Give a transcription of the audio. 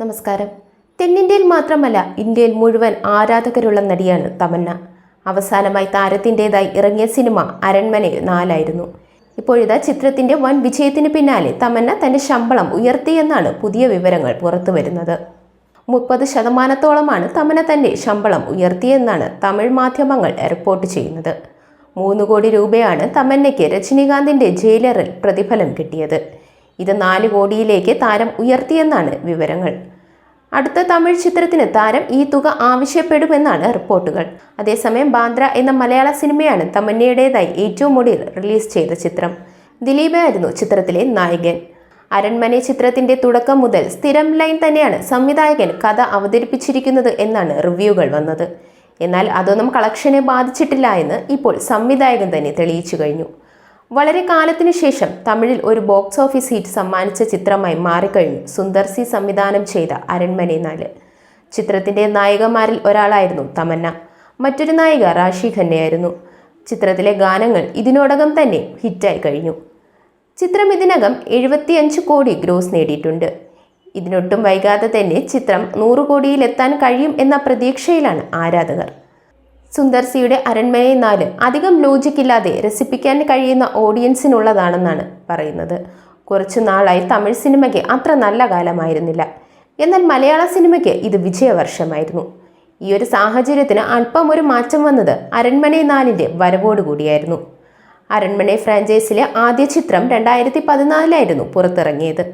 നമസ്കാരം. തെന്നിന്ത്യയിൽ മാത്രമല്ല ഇന്ത്യയിൽ മുഴുവൻ ആരാധകരുള്ള നടിയാണ് തമന്ന. അവസാനമായി താരത്തിന്റെതായി ഇറങ്ങിയ സിനിമ അരൺമന നാലായിരുന്നു. ഇപ്പോഴിതാ ചിത്രത്തിന്റെ വൻ വിജയത്തിന് പിന്നാലെ തമന്ന തന്റെ ശമ്പളം ഉയർത്തിയെന്നാണ് പുതിയ വിവരങ്ങൾ പുറത്തു വരുന്നത്. മുപ്പത് ശതമാനത്തോളമാണ് തമന്ന തന്റെ ശമ്പളം ഉയർത്തിയെന്നാണ് തമിഴ് മാധ്യമങ്ങൾ റിപ്പോർട്ട് ചെയ്യുന്നത്. മൂന്ന് കോടി രൂപയാണ് തമന്നയ്ക്ക് രജനീകാന്തിന്റെ ജയിലറിൽ പ്രതിഫലം കിട്ടിയത്. ഇത് നാല് കോടിയിലേക്ക് താരം ഉയർത്തിയെന്നാണ് വിവരങ്ങൾ. അടുത്ത തമിഴ് ചിത്രത്തിന് താരം ഈ തുക ആവശ്യപ്പെടുമെന്നാണ് റിപ്പോർട്ടുകൾ. അതേസമയം ബാന്ദ്ര എന്ന മലയാള സിനിമയാണ് തമന്നയുടേതായി ഏറ്റവും ഒടുവിൽ റിലീസ് ചെയ്ത ചിത്രം. ദിലീപായിരുന്നു ചിത്രത്തിലെ നായകൻ. അരൺമനെ ചിത്രത്തിന്റെ തുടക്കം മുതൽ സ്ഥിരം ലൈൻ തന്നെയാണ് സംവിധായകൻ കഥ അവതരിപ്പിച്ചിരിക്കുന്നത് എന്നാണ് റിവ്യൂകൾ വന്നത്. എന്നാൽ അതൊന്നും കളക്ഷനെ ബാധിച്ചിട്ടില്ല എന്ന് ഇപ്പോൾ സംവിധായകൻ തന്നെ തെളിയിച്ചു കഴിഞ്ഞു. വളരെ കാലത്തിനു ശേഷം തമിഴിൽ ഒരു ബോക്സ് ഓഫീസ് ഹിറ്റ് സമ്മാനിച്ച ചിത്രമായി മാറിക്കഴിഞ്ഞു. സുന്ദർ സി സംവിധാനം ചെയ്ത അരൺമനെ നാല്. ചിത്രത്തിന്റെ നായികമാരിൽ ഒരാളായിരുന്നു തമന്ന. മറ്റൊരു നായിക റാഷി ഖന്നയായിരുന്നു. ചിത്രത്തിലെ ഗാനങ്ങൾ ഇതിനോടകം തന്നെ ഹിറ്റായി കഴിഞ്ഞു. ചിത്രം ഇതിനകം എഴുപത്തിയഞ്ച് കോടി ഗ്രോസ് നേടിയിട്ടുണ്ട്. ഇതിനൊട്ടും വൈകാതെ തന്നെ ചിത്രം നൂറ് കോടിയിലെത്താൻ കഴിയും എന്ന പ്രതീക്ഷയിലാണ് ആരാധകർ. സുന്ദർ സിയുടെ അരൺമനെ നാല് അധികം ലോജിക്കില്ലാതെ രസിപ്പിക്കാൻ കഴിയുന്ന ഓഡിയൻസിനുള്ളതാണെന്നാണ് പറയുന്നത്. കുറച്ചു നാളായി തമിഴ് സിനിമയ്ക്ക് അത്ര നല്ല കാലമായിരുന്നില്ല. എന്നാൽ മലയാള സിനിമയ്ക്ക് ഇത് വിജയവർഷമായിരുന്നു. ഈ ഒരു സാഹചര്യത്തിന് അല്പം ഒരു മാറ്റം വന്നത് അരൺമനെ നാലിന്റെ വരവോടുകൂടിയായിരുന്നു അരൺമനെ ഫ്രാഞ്ചൈസിലെ ആദ്യ ചിത്രം രണ്ടായിരത്തി പതിനാലിലായിരുന്നു പുറത്തിറങ്ങിയത്.